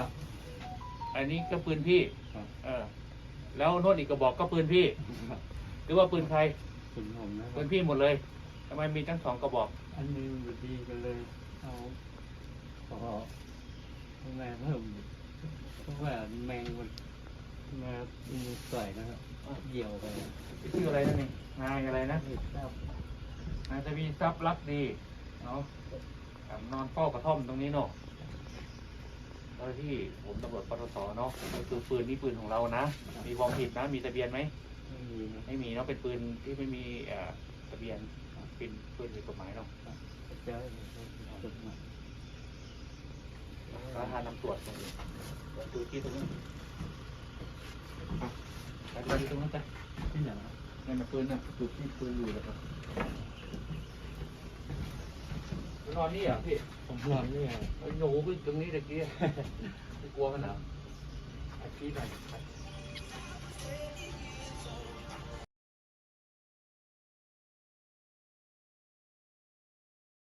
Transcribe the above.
ครับ อันนี้ก็ปืนพี่ครับ เออ แล้วโน่นอีกกระบอกก็ปืนพี่หรือว่าปืนใคร คุณผมนะคปืรับนพี่หมดเลยทำไมมีทั้งสองกระบอก อันนี้อยู่ดีกันเลยเอาขอแม่เพิ่มเพราะว่าแมงมันมามีใส่นะครับเหี่ยวไปชื่ออะไรนั่นนี่นายอะไรนะไม่ทราบนายทวีทรัพย์รักดีเนาะครับนอนเฝ้ากระท่อมตรงนี้เนาะเจ้าหน้าที่ผมตำรวจปตสเนาะก็คือปืนนี่ปืนของเรานะ มีความผิดนะ มีทะเบียนไหมไม่มีนะไม่มีเนาะเป็นปืนที่ไม่มีเอ่อทะเบียนเป็นปืนผิดกฎหมายเนาะเจ้าจดหมายราคานำตรวจตรงนี้ดูที่ตรงนี้อะไปดูที่ตรงนั้นไปที่ไหนนะนั่นนะปืนน่ะจุดที่ปืนอยู่แล้วครับ นอนนี่เหรอะพี่ ผมนอนนี่ไงไอ้หนูไปตรงนี้ตะกี้ไม่กลัวมันเหรอไอ้พี่หน่